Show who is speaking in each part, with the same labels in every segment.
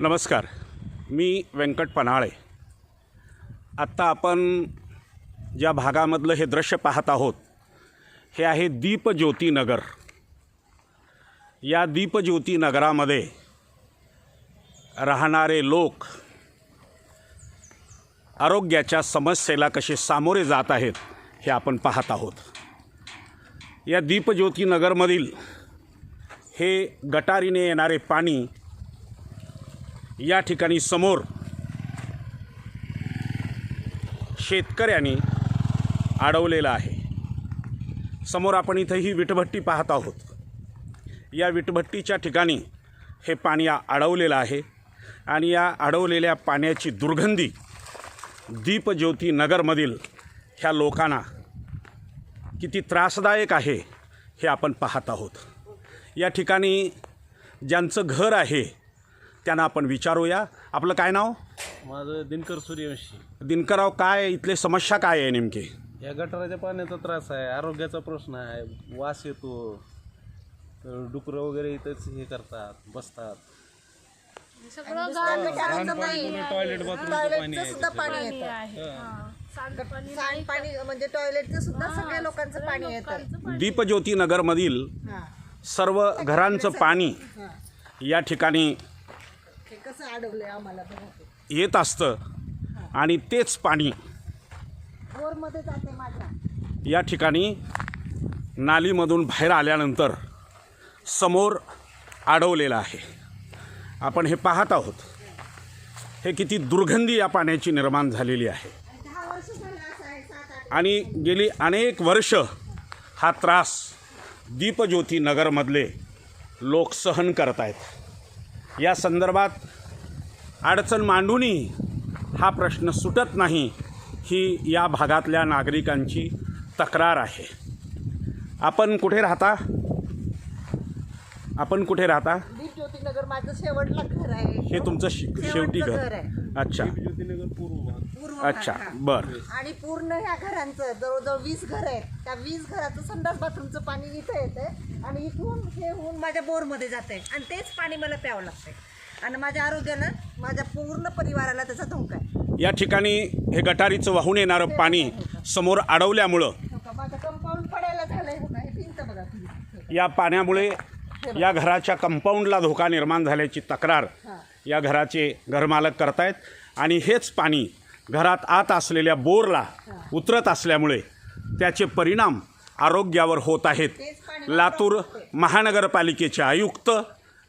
Speaker 1: नमस्कार. मी व्यंकट पन्हाळे. आत्ता आपण ज्या भागामधलं हे दृश्य पाहत आहोत हे आहे दीपज्योती नगर या दीपज्योती नगरामध्ये राहणारे लोक आरोग्याच्या समस्येला कसे सामोरे जात आहेत हे आपण पाहत आहोत. या दीपज्योती नगरमधील हे गटारीने येणारे पाणी या ठिकाणी समोर शेतकऱ्यांनी अडवलेलं आहे. समोर आपण इथं ही विटभट्टी पाहत आहोत. या विटभट्टीच्या ठिकाणी हे पाणी अडवलेलं आहे आणि या अडवलेल्या पाण्याची दुर्गंधी दीपज्योती नगरमधील ह्या लोकांना किती त्रासदायक आहे हे आपण पाहत आहोत. या ठिकाणी ज्यांचं घर आहे त्यांना आपण विचारूया. आपलं काय नाव?
Speaker 2: माझं दिनकर सूर्यवंशी.
Speaker 1: दिनकरराव काय इथले समस्या काय आहे नेमकी?
Speaker 2: या गटाराच्या पाण्याचा त्रास आहे आरोग्याचा प्रश्न आहे वास येतो तर डुकरं वगैरे इथंच हे करतात बसतात. टॉयलेट बाथरूमचं पाणी
Speaker 3: टॉयलेटचं
Speaker 2: आहे.
Speaker 3: सुद्धा पाणी येतं.
Speaker 4: आहे. हा. सांडपाणी
Speaker 3: सांडपाणी म्हणजे टॉयलेटचं सुद्धा सगळ्या लोकांचं पाणी येतं.
Speaker 1: दीपज्योती नगरमधील
Speaker 3: हा.
Speaker 1: सर्व घरांचं पाणी. या ठिकाणी
Speaker 3: कसं अडवलंय आम्हाला बघा ते.
Speaker 1: येत असतं. आणि तेच पाणी
Speaker 3: बोरमध्ये जाते माझ्या.
Speaker 1: या ठिकाणी नालीमधून बाहेर आल्यानंतर समोर अडवलेलं आहे. आपण हे पाहत आहोत. हे किती दुर्गंधी या पाण्याची निर्माण झालेली आहे.
Speaker 3: दहा वर्ष झालं असं आहे सात आठ
Speaker 1: आणि गेली अनेक वर्ष हा त्रास दीपज्योती नगरमधले लोक सहन करत आहेत या संदर्भात अडचण मांडूनही हा प्रश्न सुटत नाही ही या भागातल्या नागरिकांची तक्रार आहे. आपण कुठे राहता? आपण कुठे राहता?
Speaker 3: ज्योतिनगर माझं शेवटला घर आहे.
Speaker 1: हे तुमचं शे- शेवटी
Speaker 3: शेवटचं
Speaker 1: घर
Speaker 3: आहे.
Speaker 1: अच्छा.
Speaker 2: ज्योतिनगर पूर्व भाग.
Speaker 3: पूर्व भाग,
Speaker 1: अच्छा
Speaker 3: हा.
Speaker 1: बरं.
Speaker 3: आणि पूर्ण ह्या घरांचं जवळजवळ वीस घर आहेत. त्या वीस घराचं संडास बाथरूमचं पाणी इथं येतंय आणि इथून हे होऊन माझ्या बोरमध्ये जाते आणि तेच पाणी मला प्यावं लागतंय. आणि माझ्या आरोग्याला माझ्या पूर्ण परिवाराला त्याचा धोका आहे.
Speaker 1: या ठिकाणी हे गटारीचं वाहून येणारं पाणी समोर अडवल्यामुळं
Speaker 3: हो का? माझं कंपाऊंड पडायला झालंय का? भिंत बघा तुम्ही.
Speaker 1: या पाण्यामुळे या घराच्या कंपाऊंडला धोका निर्माण झाल्याची तक्रार या घराचे घरमालक करतायत. आणि हेच पाणी घरात आत असलेल्या बोरला उतरत असल्यामुळे त्याचे परिणाम आरोग्यावर होत आहेत. लातूर महानगरपालिकेचे आयुक्त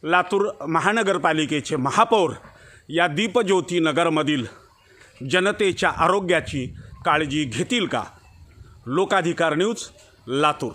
Speaker 1: लातूर महानगरपालिकेचे महापौर या दीपज्योती नगरमधील जनतेच्या आरोग्याची काळजी घेतील का? लोकाधिकार न्यूज लातूर.